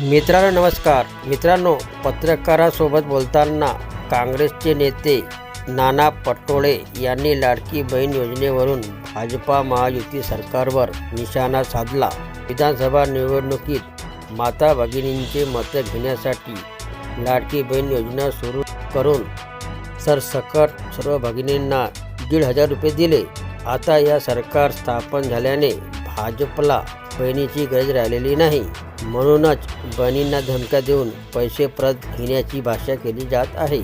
मित्रांनो नमस्कार. मित्रांनो पत्रकारासोबत बोलताना काँग्रेसचे नेते नाना पटोळे यांनी लाडकी बहीण योजनेवरून भाजपा महायुती सरकारवर निशाणा साधला. विधानसभा निवडणुकीत माता भगिनींचे मतं घेण्यासाठी लाडकी बहीण योजना सुरू करून सरसकट सर्व भगिनींना दीड हजार रुपये दिले. आता या सरकार स्थापन झाल्याने भाजपला बहिणीची गरज राहिलेली नाही. म्हणूनच बहिणींना धमक्या देऊन पैसे परत घेण्याची भाषा केली जात आहे.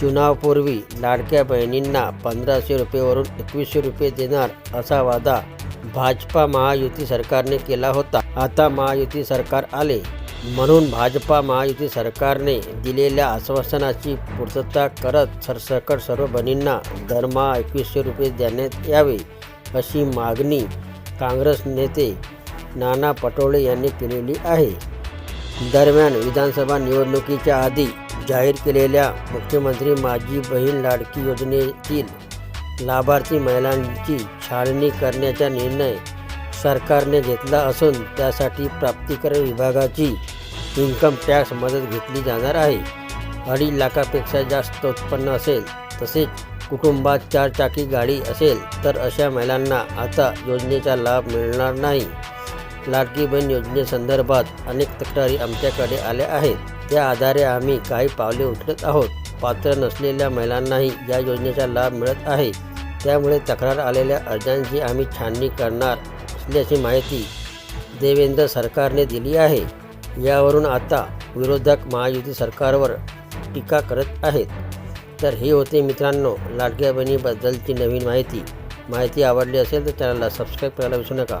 चुनावपूर्वी लाडक्या बहिणींना पंधराशे रुपयेवरून एकवीसशे रुपये देणार असा वादा भाजपा महायुती सरकारने केला होता. आता महायुती सरकार आले. म्हणून भाजपा महायुती सरकारने दिलेल्या आश्वासनाची पूर्तता करत सरसकट सर्व बहिणींना दरमहा एकवीसशे रुपये देण्यात यावे अशी मागणी काँग्रेस नेते नाना पटोळे यांनी केलेली आहे. दरम्यान विधानसभा निवडणुकीच्या आधी जाहीर केलेल्या मुख्यमंत्री माझी बहीण लाडकी योजनेतील लाभार्थी महिलांची छाळणी करण्याचा निर्णय सरकारने घेतला असून त्यासाठी प्राप्तिकर विभागाची इन्कम टॅक्स मदत घेतली जाणार आहे. अडीच लाखापेक्षा जास्त उत्पन्न असेल तसेच कुटुंबात चार चाकी गाडी असेल तर अशा महिलांना आता योजनेचा लाभ मिळणार नाही. लाडकी बहीण योजनेसंदर्भात अनेक तक्रारी आमच्याकडे आल्या आहेत. त्या आधारे आम्ही काही पावले उचलत आहोत. पात्र नसलेल्या महिलांनाही या योजनेचा लाभ मिळत आहे. त्यामुळे तक्रार आलेल्या अर्जांची आम्ही छाननी करणार असल्याची माहिती देवेंद्र सरकारने दिली आहे. यावरून आता विरोधक महायुती सरकारवर टीका करत आहेत. तर हे होते मित्रांनो लाडक्या बहिणीबद्दलची नवीन माहिती. माहिती आवडली असेल तर चॅनलला सबस्क्राईब करायला विसरू नका.